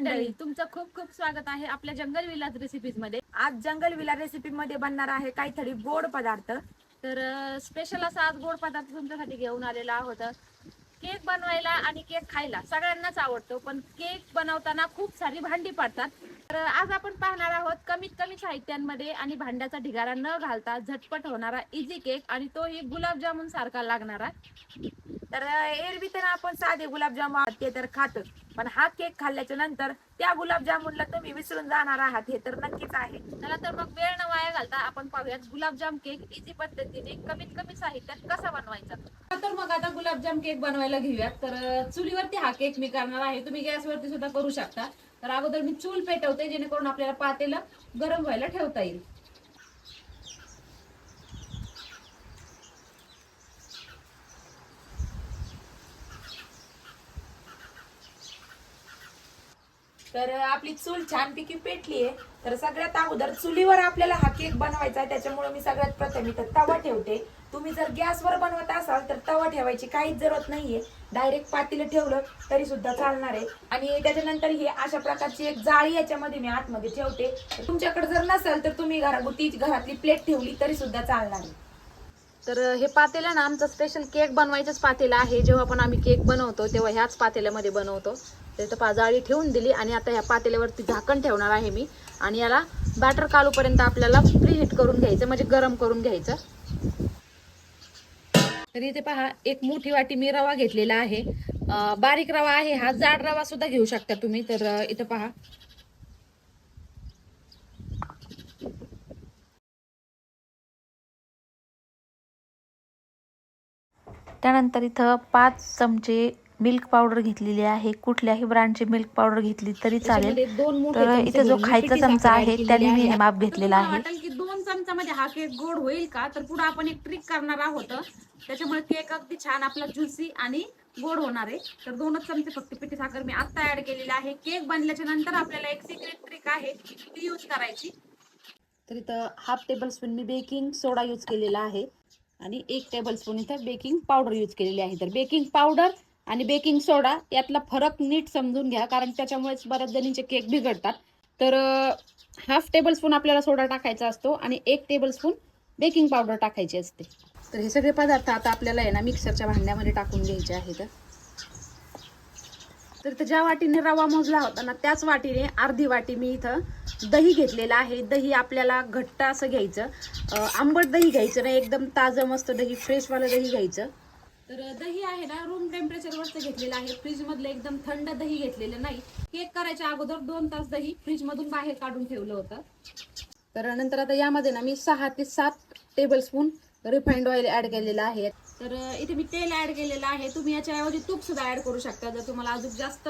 मंडळी तुमचं खूप खूप स्वागत आहे आपल्या जंगल विलास रेसिपीजमध्ये. आज जंगल विला रेसिपी मध्ये बनणार आहे काहीतरी गोड पदार्थ. तर स्पेशल असा आज गोड पदार्थ तुमच्यासाठी घेऊन आलेला आहोत. केक बनवायला आणि केक खायला सगळ्यांनाच आवडतो पण केक बनवताना खूप सारी भांडी पडतात. तर आज आपण पाहणार आहोत कमीत कमी साहित्यांमध्ये आणि भांड्याचा ढिगारा न घालता झटपट होणारा इझी केक आणि तोही गुलाबजामुन सारखा लागणारा. तर एरवी तर आपण साधे गुलाबजामुन ते तर खातो पण हा केक खाल्ल्याच्या नंतर त्या गुलाबजामुनला तुम्ही विसरून जाणार आहात हे तर नक्कीच आहे. चला तर मग वेळ न वाया घालता आपण पाहूयात गुलाबजाम केक इझी पद्धतीने कमीत कमी साहित्यात कसा बनवायचा. तर मग आता गुलाबजाम केक बनवायला घेऊयात. तर चुलीवरती हा केक मी करणार आहे. तुम्ही गॅसवरती सुद्धा करू शकता. तर अगोदर मी चूल पेटवते जेणेकरून आपल्याला पातेलं गरम व्हायला ठेवता येईल. तर आपली चूल छानपैकी पेटली आहे तर सगळ्यात अगोदर चुलीवर आपल्याला हा केक बनवायचा आहे. त्याच्यामुळे मी सगळ्यात प्रथम इथं तवा ठेवते. तुम्ही जर गॅसवर बनवत असाल तर तवा ठेवायची काहीच जरूरत नाहीये. डायरेक्ट पातीला ठेवलं तरी सुद्धा चालणार आहे. आणि त्याच्यानंतर हे अशा प्रकारची एक जाळी याच्यामध्ये मी आतमध्ये ठेवते. तुमच्याकडे जर नसेल तर तुम्ही घरागुती घरातली प्लेट ठेवली तरी सुद्धा चालणार आहे. तर हे पातेलं ना आमचं स्पेशल केक बनवायचंच पातेलं आहे. जेव्हा पण आम्ही केक बनवतो तेव्हा ह्याच पातेल्यामध्ये बनवतो. तर इथं जाळी ठेवून दिली आणि आता ह्या पातेल्यावरती झाकण ठेवणार आहे मी. आणि याला बॅटर कालूपर्यंत आपल्याला प्रीहीट करून घ्यायचं म्हणजे गरम करून घ्यायचं. तर इथे पहा एक मोठी वाटी मी रवा घेतलेला आहे. बारीक रवा आहे हा जाड रवा सुद्धा घेऊ शकता तुम्ही. तर इथं पहा. त्यानंतर इथं पाच चमचे मिल्क पावडर घेतलेली आहे. कुठल्याही ब्रँडची मिल्क पावडर घेतली तरी चालेल. मोठे तर इथं जो खायचा चमचा आहे त्याने मी. माप घेतलेला आहे. की दोन चमचामध्ये हा केक गोड होईल का? तर पुढे आपण एक ट्रिक करणार आहोत. त्याच्यामुळे केक अगदी छान आपला ज्युसी आणि गोड होणार आहे. तर दोनच चमचे फक्त पिठी साखर मी आता ऍड केलेली आहे. केक बनल्याच्या नंतर आपल्याला एक सिक्रेट ट्रिक आहे ती यूज करायची. तर इथं हाफ टेबल स्पून मी बेकिंग सोडा यूज केलेला आहे. आणि एक टेबल स्पून इथं बेकिंग पावडर यूज केलेली आहे. तर बेकिंग पावडर आणि बेकिंग सोडा यातला फरक नीट समजून घ्या कारण त्याच्यामुळेच बऱ्याच जणींचे केक बिघडतात. तर हाफ टेबलस्पून आपल्याला सोडा टाकायचा असतो आणि एक टेबलस्पून बेकिंग पावडर टाकायची असते. तर हे सगळे पदार्थ आता आपल्याला आहे ना मिक्सरच्या भांड्यामध्ये टाकून घ्यायचे आहेत. तर ज्या वाटीने रवा मोजला होता ना त्याच वाटीने अर्धी वाटी मी इथं दही घेतलेलं आहे. दही आपल्याला घट्ट असं घ्यायचं. आंबट दही घ्यायचं नाही एकदम ताजं मस्त दही फ्रेशवालं दही घ्यायचं. तर दही आहे ना रूम टेम्परेचरवरचं घेतलेलं आहे. फ्रीजमधलं एकदम थंड दही घेतलेलं नाही. केक करायच्या अगोदर दोन तास दही फ्रीजमधून बाहेर काढून ठेवलं होतं. तर नंतर आता यामध्ये ना मी सहा ते सात tablespoon refined oil add केलेलं आहे. तर इथे मी तेल ऍड केलेलं आहे. तुम्ही याच्याऐवजी तूप सुद्धा ऍड करू शकता. जर तुम्हाला अजून जास्त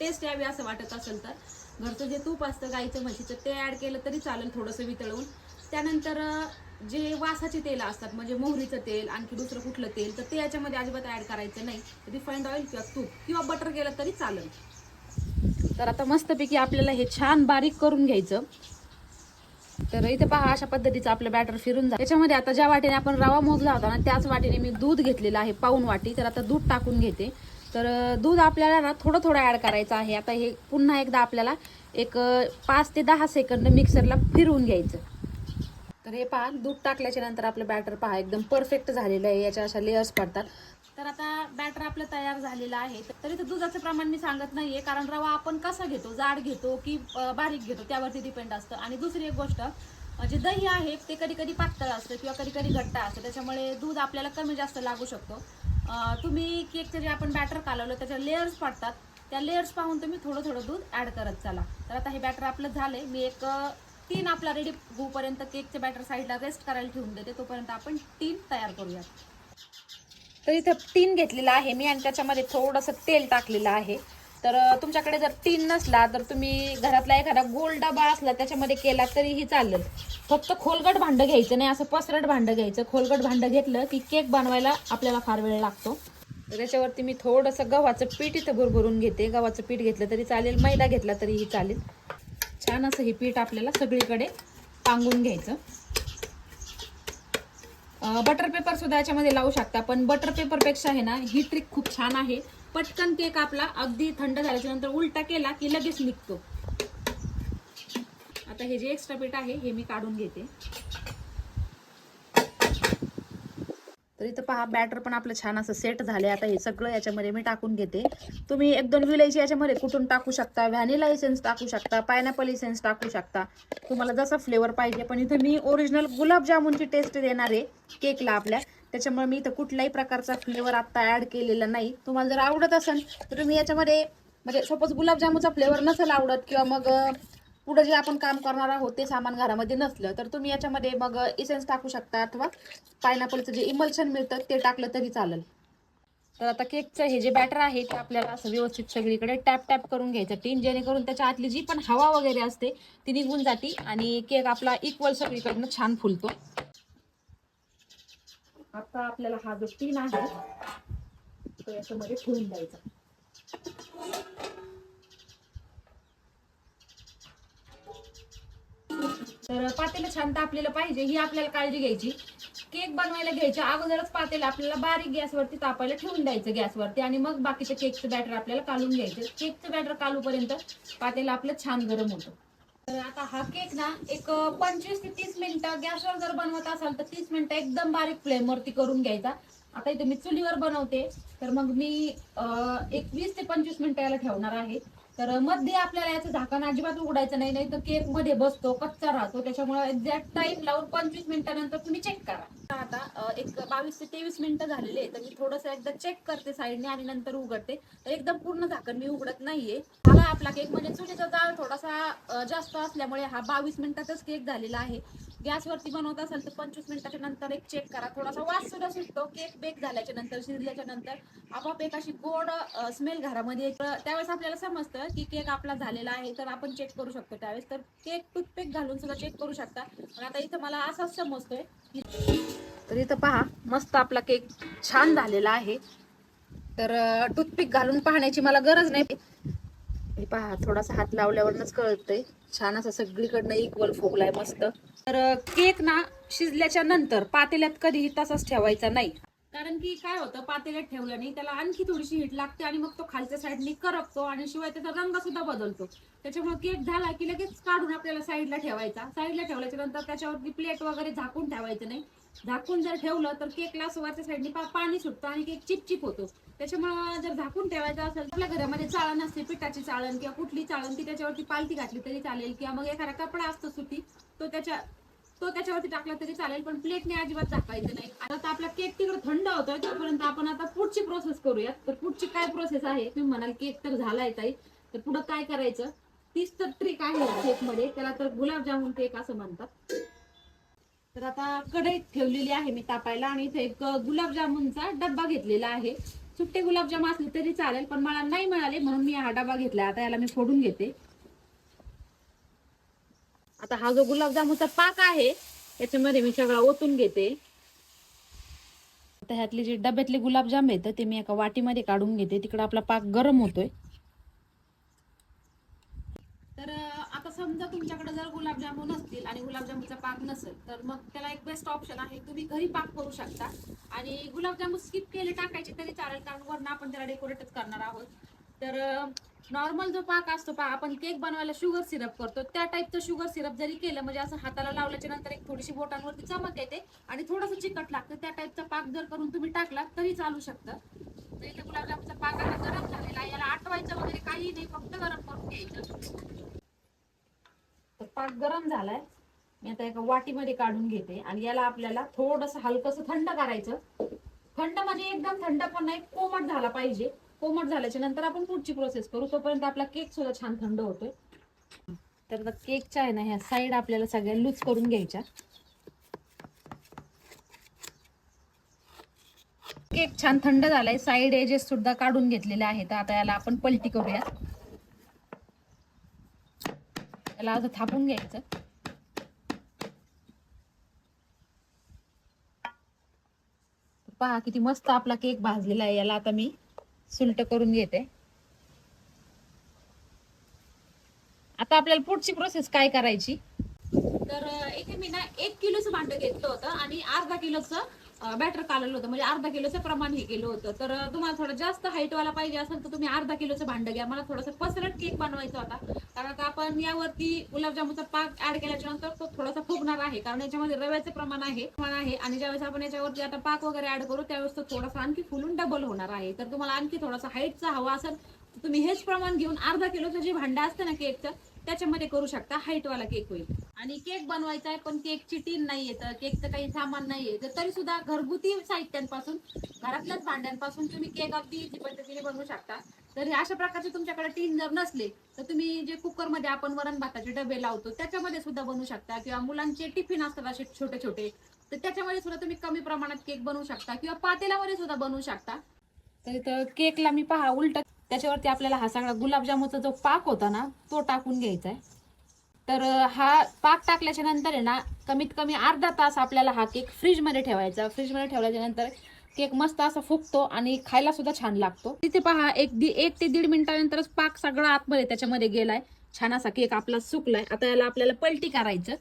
टेस्ट यावी असं वाटत असेल तर. घरचं जे तूप असतं गाईचं म्हशीचं ते ऍड केलं तरी चालेल थोडंसं वितळवून. त्यानंतर जे वासाचे तेल असतात म्हणजे मोहरीचं तेल आणखी दुसरं कुठलं तेल तर ते याच्यामध्ये अजिबात ऍड करायचं नाही. रिफाईंड ऑइल किंवा तूप किंवा बटर केलं तरी चालेल. तर आता मस्तपैकी आपल्याला हे छान बारीक करून घ्यायचं. तर इथे पहा अशा पद्धतीचं आपलं बॅटर फिरून जातं त्याच्यामध्ये आता ज्या वाटेने आपण रवा मोजला होता ना त्याच वाटेने मी दूध घेतलेलं आहे पाऊन वाटी. तर आता दूध टाकून घेते. तर दूध आपल्याला ना थोडं थोडं ऍड करायचं आहे. आता हे पुन्हा एकदा आपल्याला एक पाच ते दहा सेकंद मिक्सरला फिरवून घ्यायचं. तर हे पहा दूध टाकल्याच्या नंतर आपलं बॅटर पहा एकदम परफेक्ट झालेलं आहे. याच्या अशा लेअर्स पडतात. तर आता बॅटर आपलं तयार झालेलं आहे. तरी तर दुधाचं प्रमाण मी सांगत नाहीये कारण रवा आपण कसा घेतो जाड घेतो की बारीक घेतो त्यावरती डिपेंड असतं. आणि दुसरी एक गोष्ट जे दही आहे ते कधी कधी पातळ असतं किंवा कधी कधी घट्ट असतं. त्याच्यामुळे दूध आपल्याला कमी जास्त लागू शकतो. तुम्ही केकचं जे आपण बॅटर कालवलं त्याच्या लेअर्स पडतात. त्या लेअर्स पाहून तुम्ही थोडं थोडं दूध ॲड करत चला. तर आता हे बॅटर आपलं झालंय. मी एक टीन तीन आपला रेडी होऊपर्यंत केकचे बॅटर साईडला रेस्ट करायला ठेवून देते. तोपर्यंत आपण टीन तयार करूयात. तर इथे टीन घेतलेला आहे मी आणि त्याच्यामध्ये थोडंसं तेल टाकलेलं आहे. तर तुमच्याकडे जर टीन नसला तर तुम्ही घरातला एखादा गोल डबा असला त्याच्यामध्ये केला तरीही चालेल. फक्त खोलगट भांडं घ्यायचं नाही असं पसरट भांडं घ्यायचं. खोलगट भांडं घेतलं की केक बनवायला आपल्याला फार वेळ लागतो. तर त्याच्यावरती मी थोडंसं गव्हाचं पीठ इथं भरभरून घेते. गव्हाचं पीठ घेतलं तरी चालेल मैदा घेतला तरीही चालेल. छान असं हे पीठ आपल्याला सगळीकडे पांगून घ्यायचं. बटर पेपर सुद्धा याच्यामध्ये लावू शकता पण बटर पेपरपेक्षा आहे ना ही ट्रिक खूप छान आहे. पटकन केक आपला अगदी थंड झाल्याच्यानंतर उलटा केला की लगेच निघतो. आता हे जे एक्स्ट्रा पीठ आहे हे मी काढून घेते. तर इथं पहा बॅटर पण आपलं छान असं सेट झाले आता हे सगळं याच्यामध्ये मी टाकून घेते. तुम्ही एक दोन विलायची याच्यामध्ये कुठून टाकू शकता व्हॅनिला इसेन्स टाकू शकता पायनॅपल इसेन्स टाकू शकता. तुम्हाला जसा फ्लेवर पाहिजे पण इथं मी ओरिजिनल गुलाबजामुनची टेस्ट देणार आहे केकला आपल्या. त्याच्यामुळे मी इथं कुठल्याही प्रकारचा फ्लेवर आता ॲड केलेला नाही. तुम्हाला जर आवडत असेल तर तुम्ही याच्यामध्ये म्हणजे सपोज गुलाबजामुनचा फ्लेवर नसेल आवडत किंवा मग पुढं जे आपण काम करणार आहोत ते सामान घरामध्ये नसलं तर तुम्ही याच्यामध्ये मग इसेन्स टाकू शकता अथवा पायनॅपलचं जे इमल्शन मिळतं ते टाकलं तरी चालेल. तर आता केकचं हे जे बॅटर आहे ते आपल्याला असं व्यवस्थित सगळीकडे टॅप टॅप करून घ्यायचं टीन जेणेकरून त्याच्या आतली जी पण हवा वगैरे असते ती निघून जाते आणि केक आपला इक्वल सगळीकडनं छान फुलतो. आता आपल्याला हा जो टीन आहे तो याच्यामध्ये फुलून द्यायचा. तर पातेलं छान तापलेलं पाहिजे ही आपल्याला काळजी घ्यायची. केक बनवायला घ्यायच्या अगोदरच पातेलं आपल्याला बारीक गॅसवरती तापायला ठेवून द्यायचं गॅसवरती आणि मग बाकीचं केकचं बॅटर आपल्याला काढून घ्यायचं. केकचं बॅटर कालूपर्यंत पातेलं आपलं छान गरम होतं. तर आता हा केक ना एक पंचवीस ते तीस मिनिटं गॅसवर जर बनवत असाल तर तीस मिनिटं एकदम बारीक फ्लेमवरती करून घ्यायचा. आता इथे मी चुलीवर बनवते. तर मग मी एक वीस ते पंचवीस मिनिटं याला ठेवणार आहे. तर मध्ये आपल्याला याचं झाकण अजिबात उघडायचं नाही नाही तर केकमध्ये बसतो कच्चा राहतो. त्याच्यामुळे एक्झॅक्ट टाइम लावून पंचवीस मिनिटानंतर तुम्ही चेक करा. आता एक बावीस ते तेवीस मिनिटं झालेले तर मी थोडंसं एकदा चेक करते साईडने आणि नंतर उघडते. तर एकदम पूर्ण झाकण मी उघडत नाहीये. मला आपला केक म्हणजे चुलीचा जाळ थोडासा जास्त असल्यामुळे हा बावीस मिनिटातच केक झालेला आहे. गॅसवरती बनवत असाल तर पंचवीस मिनिटाच्या नंतर एक चेक करा. थोडासा वास सुद्धा सुटतो. केक बेक झाल्याच्यानंतर शिजल्याच्या नंतर आपोआप एक अशी गोड स्मेल घरामध्ये येतं. त्यावेळेस आपल्याला समजतं की केक आपला झालेला आहे तर आपण चेक करू शकतो त्यावेळेस. तर केक टूथपेक घालून सुद्धा चेक करू शकता. पण आता इथं मला असाच समजतोय की तर इथं पहा मस्त आपला केक छान झालेला आहे. तर टूथपिक घालून पाहण्याची मला गरज नाही. हे पहा थोडासा हात लावल्यावरच कळतंय. छान असं सगळीकडनं इक्वल फुगलाय मस्त. तर केक ना शिजल्याच्या नंतर पातेल्यात कधीही तसाच ठेवायचा नाही. कारण की काय होतं पातेल्यात ठेवल्याने त्याला आणखी थोडीशी हीट लागते आणि मग तो खालच्या साईडने करपतो आणि शिवाय त्याचा रंग सुद्धा बदलतो. त्याच्यामुळे केक झाला की लगेच काढून आपल्याला साईडला ठेवायचा. साईडला ठेवल्याच्या नंतर त्याच्यावरती प्लेट वगैरे झाकून ठेवायचं नाही. झाकून जर ठेवलं तर केकला असं वरच्या साईडने पाणी सुटतं आणि केक चिपचिप होतो. त्याच्यामुळे जर झाकून ठेवायचं असेल तर आपल्या घरामध्ये चाळण असते पिठाची चाळण किंवा कुठली चाळण ती त्याच्यावरती पालथी घातली तरी चालेल किंवा मग एखादा कपडा असतो सुटी तो त्याच्या तो त्याच्यावरती टाकला तरी चालेल पण प्लेटने अजिबात झाकायचं नाही. आता आपला केक तिकडे थंड होतोय तोपर्यंत आपण आता पुढची प्रोसेस करूयात. तर पुढची काय प्रोसेस आहे? तुम्ही म्हणाल केक तर झालाय ताई. तर पुढं काय करायचं? तीच तर ट्रिक आहे केकमध्ये. त्याला तर गुलाबजामुन केक असं म्हणतात. तर आता कढईत ठेवलेली आहे मी तापायला आणि इथे एक गुलाबजामुनचा डब्बा घेतलेला आहे. सुट्टे गुलाबजाम असले तरी चालेल पण मला नाही मिळाले म्हणून मी हा डबा घेतला आता याला मी फोडून घेते. आता हा जो गुलाबजामुनचा पाक आहे याच्यामध्ये मी सगळा ओतून घेते. आता ह्यातले जे डब्यातले गुलाबजाम आहेत ते मी एका वाटीमध्ये काढून घेते. तिकडे आपला पाक गरम होतोय तर अं, आता समजा तुमच्याकडे जर गुलाबजामुन असतील आणि गुलाबजामुनचा पाक नसेल तर मग त्याला एक बेस्ट ऑप्शन आहे. तुम्ही घरी पाक करू शकता. आणि गुलाबजामुन स्किप केले टाकायचे तरी चालेल कारण वरनं आपण त्याला डेकोरेटच करणार आहोत. तर नॉर्मल जो पाक असतो पा आपण केक बनवायला शुगर सिरप करतो. त्या टाईपचं शुगर सिरप जरी केलं म्हणजे असं हाताला लावल्याच्या नंतर एक थोडीशी बोटांवरती चमक येते आणि थोडंसं चिकट लागतं. त्या टाईपचा पाक जर करून तुम्ही टाकला तरी चालू शकतं. गुलाबजामचा पाक आता गरम झालेला याला आठवायचं वगैरे काही नाही फक्त गरम करून घ्यायचं. पाक गरम झालाय. मी आता एका वाटीमध्ये काढून घेते आणि याला आपल्याला थोडस हलकस थंड करायचं. थंड म्हणजे एकदम थंड पण नाही कोमट झाला पाहिजे. कोमट झाल्याच्यानंतर आपण पुढची प्रोसेस करू. तोपर्यंत आपला केक सुद्धा छान थंड होतोय. तर केकच्या आहे ना ह्या साईड आपल्याला सगळ्या लूज करून घ्यायच्या. केक छान थंड झालाय. साईड एजेस सुद्धा काढून घेतलेले आहेत. आता याला आपण पलटी करूया याला असं थापून घ्यायचं. पहा किती मस्त आपला केक भाजलेला आहे. याला आता मी सुलट करून घेते. आता आपल्याला पुढची प्रोसेस काय करायची? तर इथे मी ना एक किलोचं भांड घेतलं होतं आणि अर्धा किलोचं बॅटर काढलं होतं. म्हणजे अर्धा किलोचं प्रमाण हे केलं होतं. तर तुम्हाला थोडं जास्त हाईटवाला पाहिजे असेल तर तुम्ही अर्धा किलोचं भांडं घ्या. मला थोडंसं पसरट केक बनवायचा होता. कारण आता आपण यावरती गुलाबजामुनचा पाक ऍड केल्याच्यानंतर तो थोडासा फुगणार आहे. कारण याच्यामध्ये रव्याचं प्रमाण आहे. प्रमाण आहे. आणि ज्यावेळेस आपण याच्यावरती आता पाक वगैरे ऍड करू त्यावेळेस तो थोडासा आणखी फुलून डबल होणार आहे. तर तुम्हाला आणखी थोडासा हाईटचा हवा असेल तर तुम्ही हेच प्रमाण घेऊन अर्धा किलोचं जे भांडं असतं ना केकचं त्याच्यामध्ये करू शकता. हाईटवाला केक होईल. आणि केक बनवायचा आहे पण केकची टीन नाही येतं केकचं काही सामान नाहीये. येतं तरी सुद्धा घरगुती साहित्यांपासून घरातल्याच भांड्यांपासून तुम्ही केक अगदी जी पद्धतीने बनवू शकता. तर अशा प्रकारचे तुमच्याकडे टीन जर नसले तर तुम्ही जे कुकरमध्ये आपण वरण भाताचे डबे लावतो त्याच्यामध्ये सुद्धा बनवू शकता. किंवा मुलांचे टिफिन असतात असे छोटे छोटे तर त्याच्यामध्ये सुद्धा तुम्ही कमी प्रमाणात केक बनवू शकता. किंवा पातेल्यामध्ये सुद्धा बनवू शकता. तर इथं केकला मी पहा उलट त्याच्यावरती आपल्याला हा सगळा गुलाबजामूचा जो पाक होता ना तो टाकून घ्यायचा आहे तर हा पाक टाकल्याच्या नंतर आहे ना कमीत कमी अर्धा तास आपल्याला हा केक फ्रीजमध्ये ठेवायचा. फ्रीजमध्ये ठेवल्याच्या नंतर केक मस्त असा फुगतो आणि खायला सुद्धा छान लागतो. तिथे पहा एक दी एक ते दीड मिनिटानंतरच पाक सगळा आतमध्ये त्याच्यामध्ये गेलाय. छान असा केक आपला सुकलाय. आता याला आपल्याला पलटी करायचं.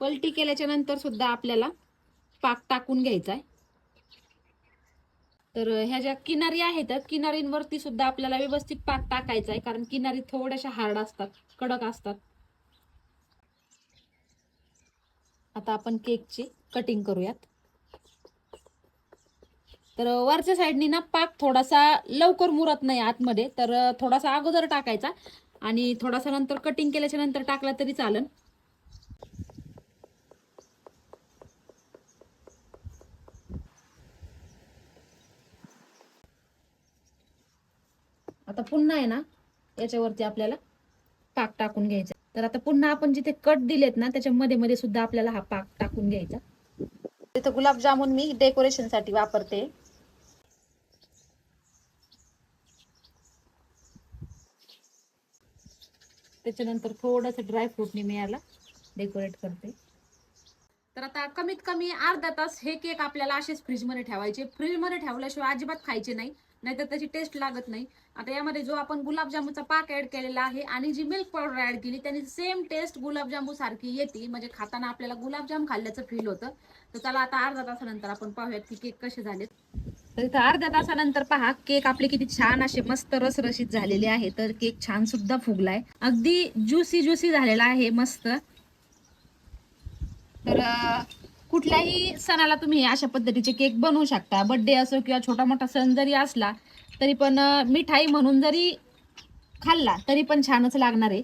पलटी केल्याच्यानंतर सुद्धा आपल्याला पाक टाकून घ्यायचा आहे तर ह्या ज्या किनारी आहेत किनारींवरती सुद्धा आपल्याला व्यवस्थित पाक टाकायचा आहे कारण किनारी थोड्याशा हार्ड असतात कडक असतात. आता आपण केकची कटिंग करूयात. तर वरच्या साईडनी ना पाक थोडासा लवकर मुरत नाही आतमध्ये तर थोडासा अगोदर टाकायचा आणि थोडासा नंतर कटिंग केल्याच्यानंतर टाकला तरी चालेल. आता पुन्हा आहे ना याच्यावरती आपल्याला पाक टाकून घ्यायचा. तर आता पुन्हा आपण जिथे कट दिलेत ना त्याच्या मध्ये मध्ये सुद्धा आपल्याला हा पाक टाकून घ्यायचा. तिथं गुलाबजामुन मी डेकोरेशनसाठी वापरते. त्याच्यानंतर थोडस ड्रायफ्रूटने मी याला डेकोरेट करते. तर आता कमीत कमी अर्धा तास हे केक आपल्याला असेच फ्रीजमध्ये ठेवायचे. फ्रीजमध्ये ठेवल्याशिवाय अजिबात खायचे नाही. नाहीतर त्याची टेस्ट लागत नाही. आता यामध्ये जो आपण गुलाबजामूचा पाक ऍड केलेला आहे आणि जी मिल्क पावडर ऍड केली त्याने सेम टेस्ट गुलाबजामू सारखी येते. म्हणजे खाताना आपल्याला गुलाबजाम खाल्ल्याचं फील होतं. तर चला आता अर्धा तासानंतर आपण पाहूयात की केक कसे झालेत. तर इथं अर्ध्या तासानंतर पहा केक आपले किती छान असे मस्त रसरशीत झालेले आहे. तर केक छान सुद्धा फुगलाय. अगदी ज्युसी ज्युसी झालेला आहे मस्त. तर कुठल्याही सणाला तुम्ही अशा पद्धतीचे केक बनवू शकता. बड्डे असो किंवा छोटा मोठा सण जरी असला तरी पण मिठाई म्हणून जरी खाल्ला तरी पण छानच लागणार आहे.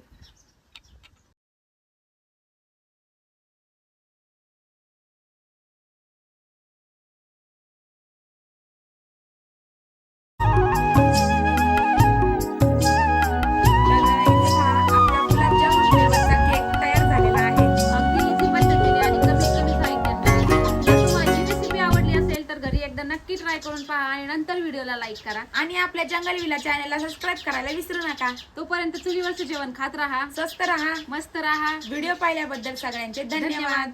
ट्राय करून पहा आणि नंतर व्हिडिओला लाईक करा. आणि आपल्या जंगल विला चॅनलला सबस्क्राईब करायला विसरू नका. तोपर्यंत चुलीवरचं जेवण खात राहा स्वस्त राहा मस्त राहा. व्हिडिओ पाहिल्याबद्दल सगळ्यांचे धन्यवाद.